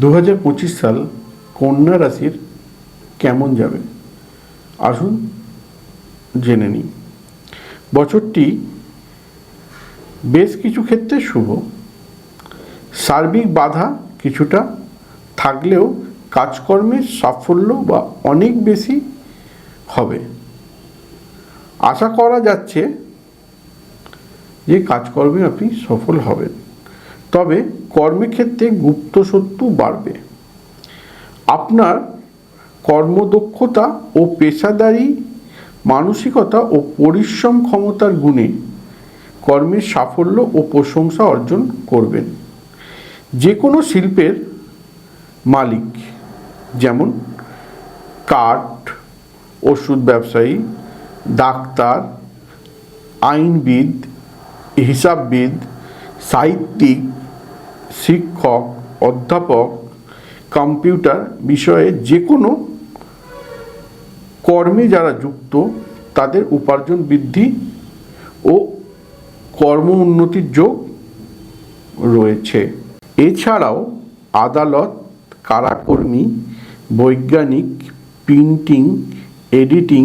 দু সাল কন্যা রাশির কেমন যাবে? আসুন জেনে নিই। বছরটি বেশ কিছু ক্ষেত্রে শুভ। সার্বিক বাধা কিছুটা থাকলেও কাজকর্মের সাফল্য বা অনেক বেশি হবে। আশা করা যাচ্ছে যে কাজকর্মে আপনি সফল হবেন। তবে কর্মক্ষেত্রে গুপ্ত শত্রু বাড়বে। আপনার কর্মদক্ষতা ও পেশাদারি মানসিকতা ও পরিশ্রম ক্ষমতার গুণে কর্মের সাফল্য ও প্রশংসা অর্জন করবেন। যে কোনো শিল্পের মালিক, যেমন কাঠ, ওষুধ ব্যবসায়ী, ডাক্তার, আইনবিদ, হিসাববিদ, সাহিত্যিক শিক্ষক, অধ্যাপক, কম্পিউটার বিষয়ে যে কোনো কর্মে যারা যুক্ত, তাদের উপার্জন বৃদ্ধি ও কর্ম উন্নতির যোগ রয়েছে। এছাড়াও আদালত, কারাকর্মী, বৈজ্ঞানিক, প্রিন্টিং, এডিটিং,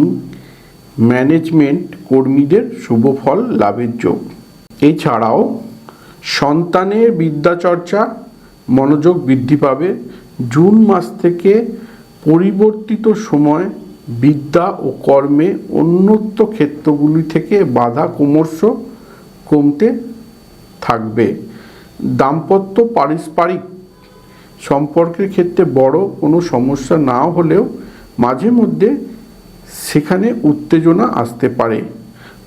ম্যানেজমেন্ট কর্মীদের শুভ ফল লাভের যোগ। এছাড়াও সন্তানের বিদ্যাচর্চা মনোযোগ বৃদ্ধি পাবে। জুন মাস থেকে পরিবর্তিত সময় বিদ্যা ও কর্মে অন্যত্র ক্ষেত্রগুলি থেকে বাধা ক্রমশ কমতে থাকবে। দাম্পত্য পারস্পরিক সম্পর্কের ক্ষেত্রে বড় কোনো সমস্যা না হলেও মাঝে মধ্যে সেখানে উত্তেজনা আসতে পারে।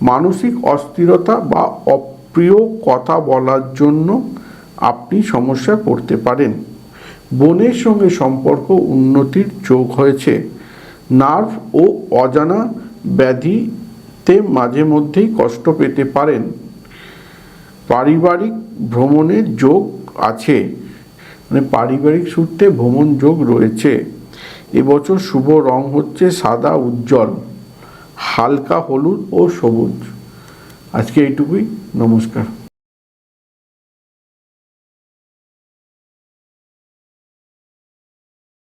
মানসিক অস্থিরতা বা অপ্রিয় কথা বলার জন্য আপনি সমস্যায় পড়তে পারেন। বোনের সঙ্গে সম্পর্ক উন্নতির যোগ হয়েছে। নার্ভ ও অজানা ব্যাধিতে মাঝে মধ্যেই কষ্ট পেতে পারেন। পারিবারিক ভ্রমণের যোগ আছে। মানে পারিবারিক সূত্রে ভ্রমণ যোগ রয়েছে। এবছর শুভ রং হচ্ছে সাদা, উজ্জ্বল, হালকা হলুদ ও সবুজ। আজকে এইটুকুই নমস্কার।